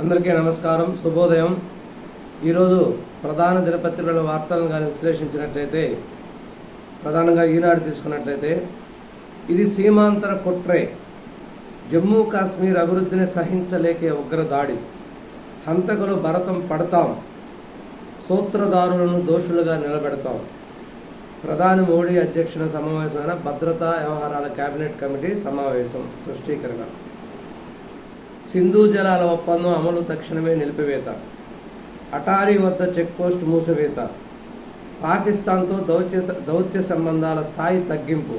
అందరికీ నమస్కారం. శుభోదయం. ఈరోజు ప్రధాన దినపత్రికల వార్తలను కానీ విశ్లేషించినట్లయితే ప్రధానంగా ఈనాడు తీసుకున్నట్లయితే ఇది సీమాంతర కుట్రే జమ్మూ కాశ్మీర్ అభివృద్ధిని సహించలేకే ఉగ్ర దాడి హంతకులు భరతం పడతాం సూత్రధారులను దోషులుగా నిలబెడతాం. ప్రధాని మోడీ అధ్యక్షుల సమావేశమైన భద్రతా వ్యవహారాల కేబినెట్ కమిటీ సమావేశం సృష్టీకరణ. సింధు జలాల ఒప్పందం అమలు తక్షణమే నిలిపివేత. అటారీ వద్ద చెక్పోస్ట్ మూసివేత. పాకిస్తాన్తో దౌత్య దౌత్య సంబంధాల స్థాయి తగ్గింపు.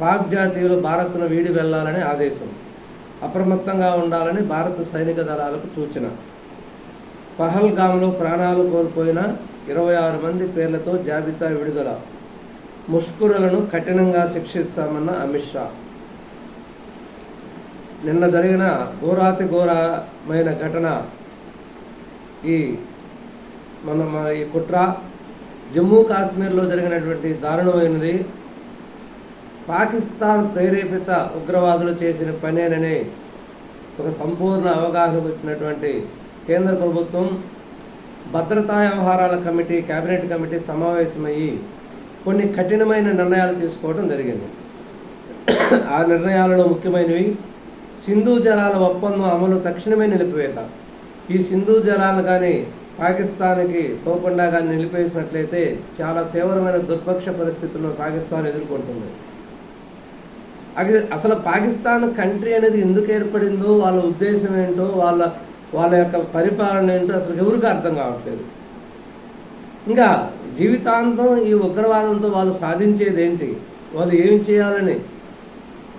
పాక్ జాతీయులు భారత్ను వీడి వెళ్ళాలని ఆదేశం. అప్రమత్తంగా ఉండాలని భారత సైనిక దళాలకు సూచన. పహల్గామ్లో ప్రాణాలు కోల్పోయిన ఇరవై ఆరు మంది పేర్లతో జాబితా విడుదల. ముష్కురులను కఠినంగా శిక్షిస్తామన్న అమిత్ షా. నిన్న జరిగిన ఘోరాతి ఘోరమైన ఘటన ఈ మన ఈ కుట్ర జమ్మూ కాశ్మీర్లో జరిగినటువంటి దారుణమైనది. పాకిస్తాన్ ప్రేరేపిత ఉగ్రవాదులు చేసిన పనేనని ఒక సంపూర్ణ అవగాహన వచ్చినటువంటి కేంద్ర ప్రభుత్వం భద్రతా వ్యవహారాల కమిటీ కేబినెట్ కమిటీ సమావేశమయ్యి కొన్ని కఠినమైన నిర్ణయాలు తీసుకోవడం జరిగింది. ఆ నిర్ణయాలలో ముఖ్యమైనవి సింధు జలాల ఒప్పందం అమలు తక్షణమే నిలిపివేత. ఈ సింధు జలాలు కానీ పాకిస్తాన్కి పోకుండా కానీ నిలిపేసినట్లయితే చాలా తీవ్రమైన దుర్పక్ష పరిస్థితులను పాకిస్తాన్ ఎదుర్కొంటుంది. అది అసలు పాకిస్తాన్ కంట్రీ అనేది ఎందుకు ఏర్పడిందో వాళ్ళ ఉద్దేశం ఏంటో వాళ్ళ వాళ్ళ యొక్క పరిపాలన ఏంటో అసలు ఎవరికి అర్థం కావట్లేదు. ఇంకా జీవితాంతం ఈ ఉగ్రవాదంతో వాళ్ళు సాధించేది ఏంటి? వాళ్ళు ఏం చేయాలని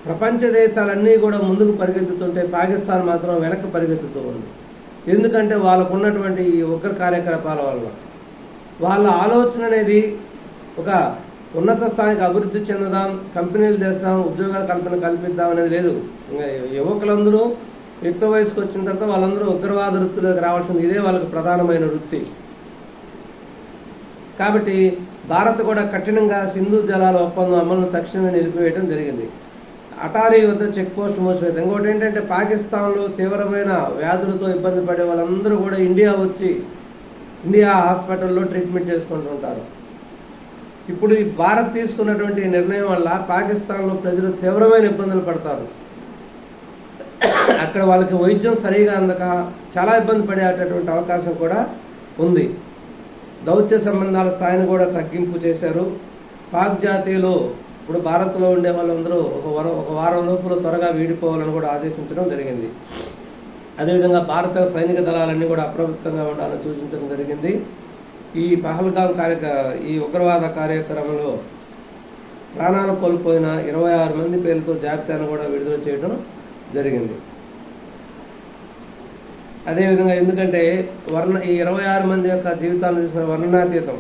ప్రపంచ దేశాలన్నీ కూడా ముందుకు పరిగెత్తుతుంటే పాకిస్తాన్ మాత్రం వెనక్కి పరిగెత్తుతూ ఉంది. ఎందుకంటే వాళ్ళకు ఉన్నటువంటి ఈ ఉగ్ర కార్యకలాపాల వల్ల. వాళ్ళ ఆలోచన అనేది ఒక ఉన్నత స్థాయికి అభివృద్ధి చెందుదాం కంపెనీలు చేస్తాం ఉద్యోగాల కల్పన కల్పిద్దాం అనేది లేదు. యువకులందరూ యుక్త వయసుకు వచ్చిన తర్వాత వాళ్ళందరూ ఉగ్రవాద వృత్తిలోకి రావాల్సింది ఇదే వాళ్ళకి ప్రధానమైన వృత్తి. కాబట్టి భారత్ కూడా కఠినంగా సింధు జలాల ఒప్పందం అమలును తక్షణమే నిలిపివేయడం జరిగింది. అటారీ వద్ద చెక్ పోస్ట్ మూసివేత ఇంకోటి ఏంటంటే పాకిస్తాన్లో తీవ్రమైన వ్యాధులతో ఇబ్బంది పడే వాళ్ళందరూ కూడా ఇండియా వచ్చి ఇండియా హాస్పిటల్లో ట్రీట్మెంట్ చేసుకుంటుంటారు ఇప్పుడు ఈ భారత్ తీసుకున్నటువంటి నిర్ణయం వల్ల పాకిస్తాన్లో ప్రజలు తీవ్రమైన ఇబ్బందులు పడతారు. అక్కడ వాళ్ళకి వైద్యం సరిగా అందక చాలా ఇబ్బంది పడేటటువంటి అవకాశం కూడా ఉంది. దౌత్య సంబంధాల స్థాయిని కూడా తగ్గింపు చేశారు. పాక్ జాతీయులు ఇప్పుడు భారత్లో ఉండే వాళ్ళందరూ ఒక వారం ఒక వారం లోపల త్వరగా వీడిపోవాలని కూడా ఆదేశించడం జరిగింది. అదేవిధంగా భారత సైనిక దళాలన్నీ కూడా అప్రమత్తంగా ఉండాలని సూచించడం జరిగింది. ఈ పహల్గాం కార్యక ఈ ఉగ్రవాద కార్యక్రమంలో ప్రాణాలు కోల్పోయిన ఇరవై ఆరు మంది పేర్లతో జాబితాను కూడా విడుదల చేయడం జరిగింది. అదేవిధంగా ఎందుకంటే వర్ణ ఈ ఇరవై ఆరు మంది యొక్క జీవితాలను తీసుకున్న వర్ణనాతీతం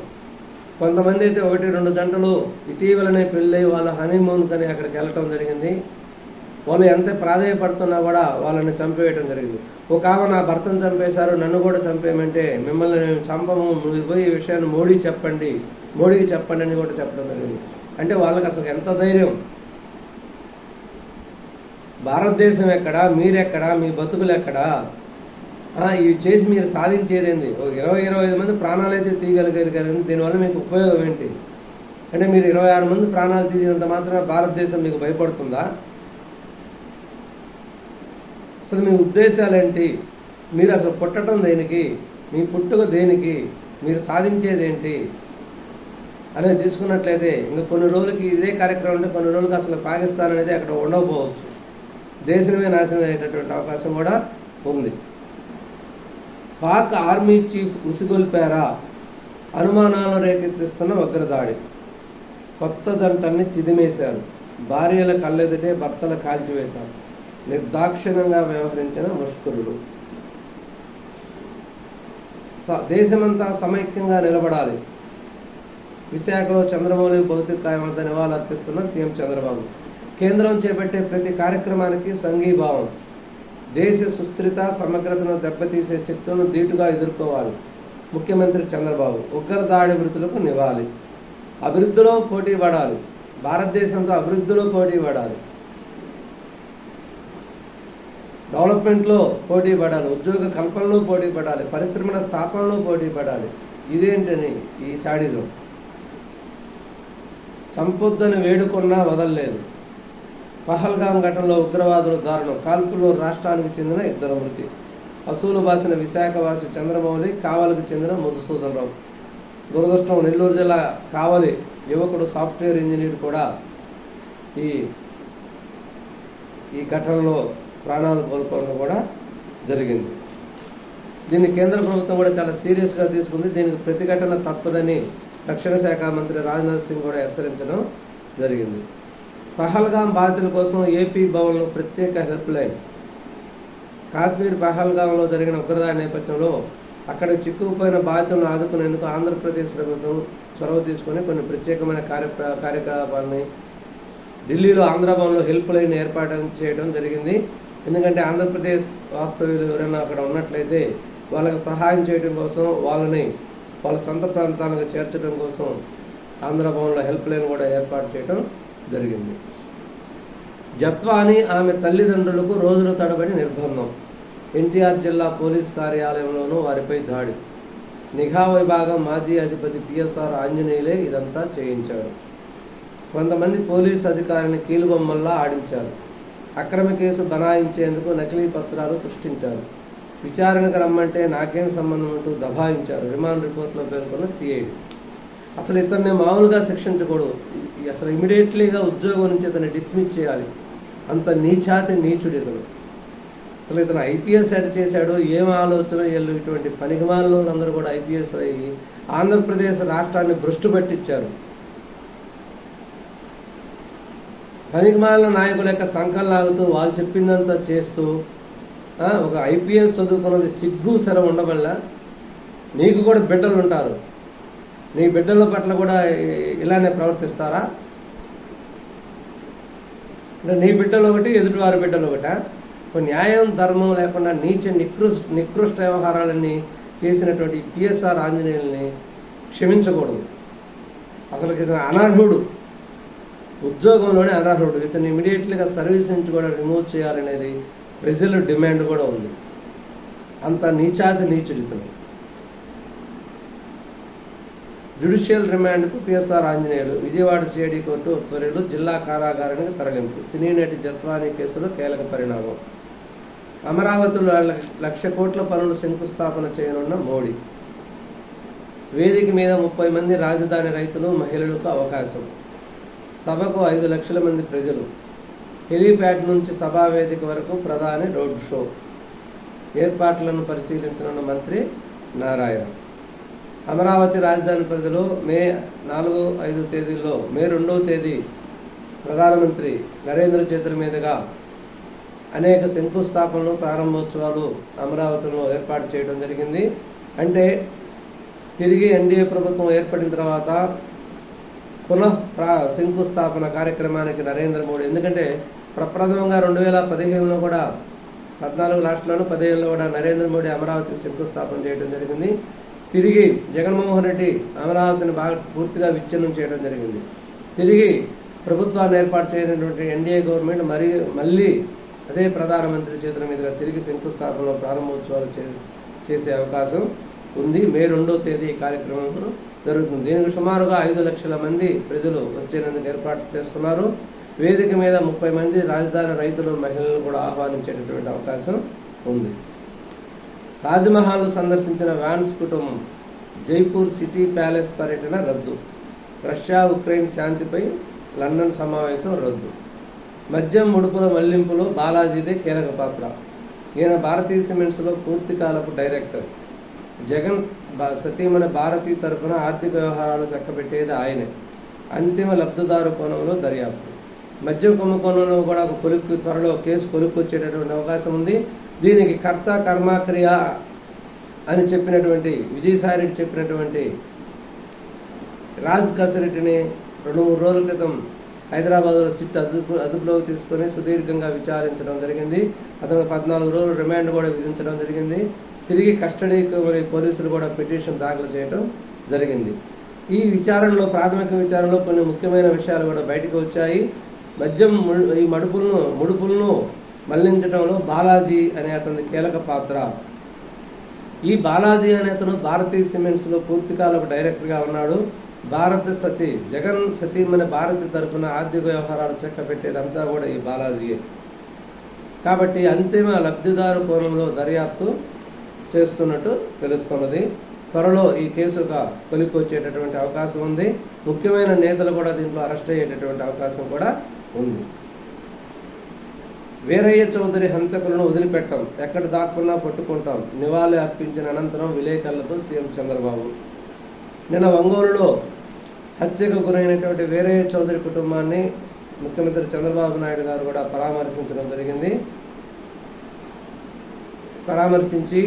కొంతమంది అయితే ఒకటి రెండు గంటలు ఇటీవలనే పెళ్ళై వాళ్ళ హనీమూన్ కని అక్కడికి వెళ్ళటం జరిగింది. వాళ్ళు ఎంత ప్రాధాన్యపడుతున్నా కూడా వాళ్ళని చంపేయటం జరిగింది. ఒక ఆమె నా భర్తను చంపేశారు నన్ను కూడా చంపేయమంటే మిమ్మల్ని నేను చంపము మీరు పోయి ఈ విషయాన్ని మోడీ చెప్పండి మోడీకి చెప్పండి అని కూడా చెప్పడం జరిగింది. అంటే వాళ్ళకి అసలు ఎంత ధైర్యం? భారతదేశం ఎక్కడా? మీరెక్కడా? మీ బతుకులు ఎక్కడా? ఇవి చేసి మీరు సాధించేదేంది? ఒక ఇరవై ఇరవై ఐదు మంది ప్రాణాలు అయితే తీయగలిగారు కానీ దీనివల్ల మీకు ఉపయోగం ఏంటి? అంటే మీరు ఇరవై ఆరు మంది ప్రాణాలు తీసినంత మాత్రమే భారతదేశం మీకు భయపడుతుందా? అసలు మీ ఉద్దేశాలు ఏంటి? మీరు అసలు పుట్టడం దేనికి? మీ పుట్టుక దేనికి? మీరు సాధించేదేంటి అనేది తీసుకున్నట్లయితే ఇంకా కొన్ని రోజులకి ఇదే కార్యక్రమం అంటే కొన్ని రోజులకి అసలు పాకిస్తాన్ అనేది అక్కడ ఉండకపోవచ్చు. దేశమే నాశనం అయ్యేటటువంటి అవకాశం కూడా ఉంది. పాక్ ఆర్మీ చీఫ్ ఉసిగొల్పారా? అనుమానాలను రేకెత్తిస్తున్న ఉగ్రదాడి కొత్త జంటల్ని చిదిమేశారు. భార్యల కళ్ళెదుటే భర్తల కాల్చివేత నిర్దాక్షిణ్యంగా వ్యవహరించిన ముష్కరుడు స- దేశమంతా సమైక్యంగా నిలబడాలి. విశాఖలో చంద్రమౌళి భౌతిక కాయం నివాళులర్పిస్తున్న సీఎం చంద్రబాబు. కేంద్రం చేపట్టే ప్రతి కార్యక్రమానికి సంఘీభావం. దేశ సుస్థిరత సమగ్రతను దెబ్బతీసే శక్తులను ధీటుగా ఎదుర్కోవాలి. ముఖ్యమంత్రి చంద్రబాబు ఉగ్ర దాడి మృతులకు నివ్వాలి అభివృద్ధిలో పోటీ పడాలి. భారతదేశంతో అభివృద్ధిలో పోటీ పడాలి. డెవలప్మెంట్లో పోటీ పడాలి. ఉద్యోగ కల్పనలో పోటీ పడాలి. పరిశ్రమల స్థాపనలో పోటీ పడాలి. ఇదేంటని ఈ శాడిజం. చంపొద్దని వేడుకున్నా వదలలేదు. పహల్గాం ఘటనలో ఉగ్రవాదుల దారుణం. కాల్పుల్లో రాష్ట్రానికి చెందిన ఇద్దరు మృతి. అసూలు బాసిన విశాఖవాసి చంద్రమౌళి కావలికి చెందిన మధుసూదనరావు. దురదృష్టం నెల్లూరు జిల్లా కావలి యువకుడు సాఫ్ట్వేర్ ఇంజనీర్ కూడా ఈ ఈ ఘటనలో ప్రాణాలు కోల్పోవడం కూడా జరిగింది. దీన్ని కేంద్ర ప్రభుత్వం కూడా చాలా సీరియస్గా తీసుకుంది. దీనికి ప్రతిఘటన తప్పదని రక్షణ శాఖ మంత్రి రాజ్నాథ్ సింగ్ కూడా హెచ్చరించడం జరిగింది. పహల్గాం బాధితుల కోసం ఏపీ భవన్లో ప్రత్యేక హెల్ప్ లైన్ కాశ్మీర్ పహల్గాంలో జరిగిన ఉగ్రదాడి నేపథ్యంలో అక్కడ చిక్కుకుపోయిన బాధితులను ఆదుకునేందుకు ఆంధ్రప్రదేశ్ ప్రభుత్వం చొరవ తీసుకొని కొన్ని ప్రత్యేకమైన కార్య కార్యకలాపాలని ఢిల్లీలో ఆంధ్ర భవన్లో హెల్ప్ లైన్ ఏర్పాటు చేయడం జరిగింది. ఎందుకంటే ఆంధ్రప్రదేశ్ వాస్తవ్యులు ఎవరైనా అక్కడ ఉన్నట్లయితే వాళ్ళకి సహాయం చేయడం కోసం వాళ్ళని వాళ్ళ సొంత ప్రాంతాలకు చేర్చడం కోసం ఆంధ్ర భవన్లో హెల్ప్ లైన్ కూడా ఏర్పాటు చేయడం జరిగింది. జత్వాని ఆమె తల్లిదండ్రులకు రోజుల తడబడి నిర్బంధం. ఎన్టీఆర్ జిల్లా పోలీస్ కార్యాలయంలోనూ వారిపై దాడి. నిఘా విభాగం మాజీ అధిపతి పిఎస్ఆర్ ఆంజనేయులే ఇదంతా చేయించాడు. కొంతమంది పోలీసు అధికారిని కీలుబొమ్మల్లా ఆడించారు. అక్రమ కేసు బనాయించేందుకు నకిలీ పత్రాలు సృష్టించారు. విచారణకు రమ్మంటే నాకేం సంబంధం అంటూ దబాయించారు. రిమాండ్ రిపోర్ట్లో పేర్కొన్న సిఐడి. అసలు ఇతన్ని మామూలుగా శిక్షించకూడదు అసలు ఇమీడియట్లీగా ఉద్యోగం నుంచి ఇతన్ని డిస్మిస్ చేయాలి. అంత నీచాతి నీచుడు ఇతను అసలు ఇతను ఐపీఎస్ ఎడ్ చేశాడు ఏం ఆలోచన వీళ్ళు ఇటువంటి పనికిమాలలో అందరూ కూడా ఐపీఎస్ అయ్యి ఆంధ్రప్రదేశ్ రాష్ట్రాన్ని భ్రష్టు పట్టించారు. పనికిమాలిన నాయకుల యొక్క సంకల్ లాగుతూ వాళ్ళు చెప్పిందంతా చేస్తూ ఒక ఐపీఎస్ చదువుకున్నది సిగ్గు శరం ఉండవల్ల నీకు కూడా బిడ్డలు ఉంటారు. నీ బిడ్డల పట్ల కూడా ఇలానే ప్రవర్తిస్తారా? అంటే నీ బిడ్డలు ఒకటి ఎదుటివారి బిడ్డలు ఒకట? న్యాయం ధర్మం లేకుండా నీచ నికృష్ నికృష్ట వ్యవహారాలన్నీ చేసినటువంటి పిఎస్ఆర్ ఆంజనేయుల్ని క్షమించకూడదు. అసలు ఇతను అనర్హుడు. ఉద్యోగంలోనే అనర్హుడు. ఇతను ఇమీడియట్లీగా సర్వీస్ నుంచి కూడా రిమూవ్ చేయాలనేది ప్రజల డిమాండ్ కూడా ఉంది. అంత నీచాతి నీచుడు ఇతను జ్యుడిషియల్ రిమాండ్కు PSR Anjaneyulu Vijayawada CID court ఉత్తర్వులు జిల్లా కారాగారానికి తరలింపు సినీ నటి జత్వానీ కేసులో కీలక పరిణామం. అమరావతిలో లక్ష- లక్ష కోట్ల పనులు శంకుస్థాపన చేయనున్న మోడీ. వేదిక మీద ముప్పై మంది రాజధాని రైతులు మహిళలకు అవకాశం. సభకు ఐదు లక్షల మంది ప్రజలు. హెలీప్యాడ్ నుంచి సభా వేదిక వరకు ప్రధాని రోడ్ షో. ఏర్పాట్లను పరిశీలించనున్న మంత్రి నారాయణ. అమరావతి రాజధాని పరిధిలో మే నాలుగు ఐదు తేదీల్లో మే రెండవ తేదీ ప్రధానమంత్రి నరేంద్ర చేతుల మీదుగా అనేక శంకుస్థాపనలు ప్రారంభోత్సవాలు అమరావతిలో ఏర్పాటు చేయడం జరిగింది. అంటే తిరిగి ఎన్డీఏ ప్రభుత్వం ఏర్పడిన తర్వాత పునః ప్రా శంకుస్థాపన కార్యక్రమానికి నరేంద్ర మోడీ ఎందుకంటే ప్రప్రథమంగా రెండు వేల పదిహేనులో కూడా పద్నాలుగు లాస్ట్లోనూ పదిహేనులో కూడా నరేంద్ర మోడీ అమరావతికి శంకుస్థాపన చేయడం జరిగింది. తిరిగి జగన్మోహన్ రెడ్డి అమరావతిని బాగా పూర్తిగా విచ్ఛిన్నం చేయడం జరిగింది. తిరిగి ప్రభుత్వాన్ని ఏర్పాటు చేయనటువంటి ఎన్డీఏ గవర్నమెంట్ మరి మళ్ళీ అదే ప్రధానమంత్రి చేతుల మీదుగా తిరిగి శంకుస్థాపనలో ప్రారంభోత్సవాలు చే చేసే అవకాశం ఉంది. మే రెండో తేదీ కార్యక్రమంలో కార్యక్రమం జరుగుతుంది. దీనికి సుమారుగా ఐదు లక్షల మంది ప్రజలు వచ్చేందుకు ఏర్పాటు చేస్తున్నారు. వేదిక మీద ముప్పై మంది రాజధాని రైతులు మహిళలను కూడా ఆహ్వానించేటటువంటి అవకాశం ఉంది. తాజ్మహల్ సందర్శించిన వ్యాన్స్ కుటుంబం జైపూర్ సిటీ ప్యాలెస్ పర్యటన రద్దు. రష్యా ఉక్రెయిన్ శాంతిపై లండన్ సమావేశం రద్దు. మద్యం ముడుపుల మళ్ళింపులో బాలాజీదే కీలక పాత్ర. ఈయన భారతీయ సిమెంట్స్లో పూర్తి కాలపు డైరెక్టర్. జగన్ బా- సతీమణి భారతి తరపున ఆర్థిక వ్యవహారాలు చక్కబెట్టేది ఆయనే. అంతిమ లబ్ధిదారు కోణంలో దర్యాప్తు. మద్యం కుంభకోణంలో కూడా ఒక కొలుక్కు త్వరలో కేసు కొలుక్కు వచ్చేటటువంటి అవకాశం ఉంది. దీనికి కర్త కర్మక్రియ అని చెప్పినటువంటి విజయసాయిరెడ్డి చెప్పినటువంటి రాజ్ కసిరెడ్డిని రెండు మూడు రోజుల క్రితం హైదరాబాద్లో సిట్ అదుపు అదుపులోకి తీసుకొని సుదీర్ఘంగా విచారించడం జరిగింది. అతను పద్నాలుగు రోజులు రిమాండ్ కూడా విధించడం జరిగింది. తిరిగి కస్టడీకి మరి పోలీసులు కూడా పిటిషన్ దాఖలు చేయడం జరిగింది. ఈ విచారణలో ప్రాథమిక విచారణలో కొన్ని ముఖ్యమైన విషయాలు కూడా బయటకు వచ్చాయి. మద్యం ఈ మడుపులను ముడుపులను మళ్ళించడంలో బాలాజీ అనే అతని కీలక పాత్ర. ఈ బాలాజీ అనే అతను భారతీయ సిమెంట్స్లో పూర్తికాలకు డైరెక్టర్గా ఉన్నాడు. భారత సతీ జగన్ సతీమణి భారతి తరపున ఆర్థిక వ్యవహారాలు చెక్కపెట్టేదంతా కూడా ఈ బాలాజీయే. కాబట్టి అంతిమ లబ్ధిదారు కోణంలో దర్యాప్తు చేస్తున్నట్టు తెలుస్తున్నది. త్వరలో ఈ కేసుగా కొలికొచ్చేటటువంటి అవకాశం ఉంది. ముఖ్యమైన నేతలు కూడా దీంట్లో అరెస్ట్ అయ్యేటటువంటి అవకాశం కూడా ఉంది. వీరయ్య చౌదరి హంతకులను వదిలిపెట్టాం. ఎక్కడ దాక్కున్నా పట్టుకుంటాం. నివాళి అర్పించిన అనంతరం విలేకరులతో సీఎం చంద్రబాబు. నిన్న ఒంగోలులో హత్యకు గురైనటువంటి వీరయ్య చౌదరి కుటుంబాన్ని ముఖ్యమంత్రి చంద్రబాబు నాయుడు గారు కూడా పరామర్శించడం జరిగింది. పరామర్శించి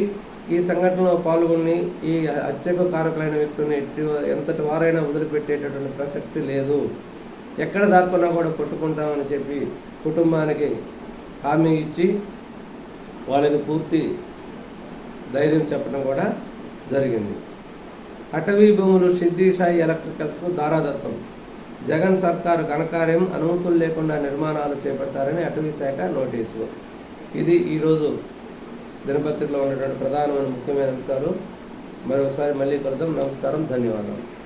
ఈ సంఘటనలో పాల్గొని ఈ హత్యకు కారకులైన వ్యక్తుల్ని ఎట్టి ఎంతటి వారైనా వదిలిపెట్టేటటువంటి ప్రసక్తి లేదు. ఎక్కడ దాక్కున్నా కూడా పట్టుకుంటామని చెప్పి కుటుంబానికి హామీ ఇచ్చి వాళ్ళకి పూర్తి ధైర్యం చెప్పడం కూడా జరిగింది. అటవీ భూములు సిద్ధి సాయి ఎలక్ట్రికల్స్కు దారాదత్తం. జగన్ సర్కారు ఘనకార్యం అనుమతులు లేకుండా నిర్మాణాలు చేపట్టారని అటవీ శాఖ నోటీసు. ఇది ఈరోజు దినపత్రికలో ఉన్నటువంటి ప్రధానమైన ముఖ్యమైన అంశాలు. మరొకసారి మళ్ళీ కలుద్దాం. నమస్కారం. ధన్యవాదాలు.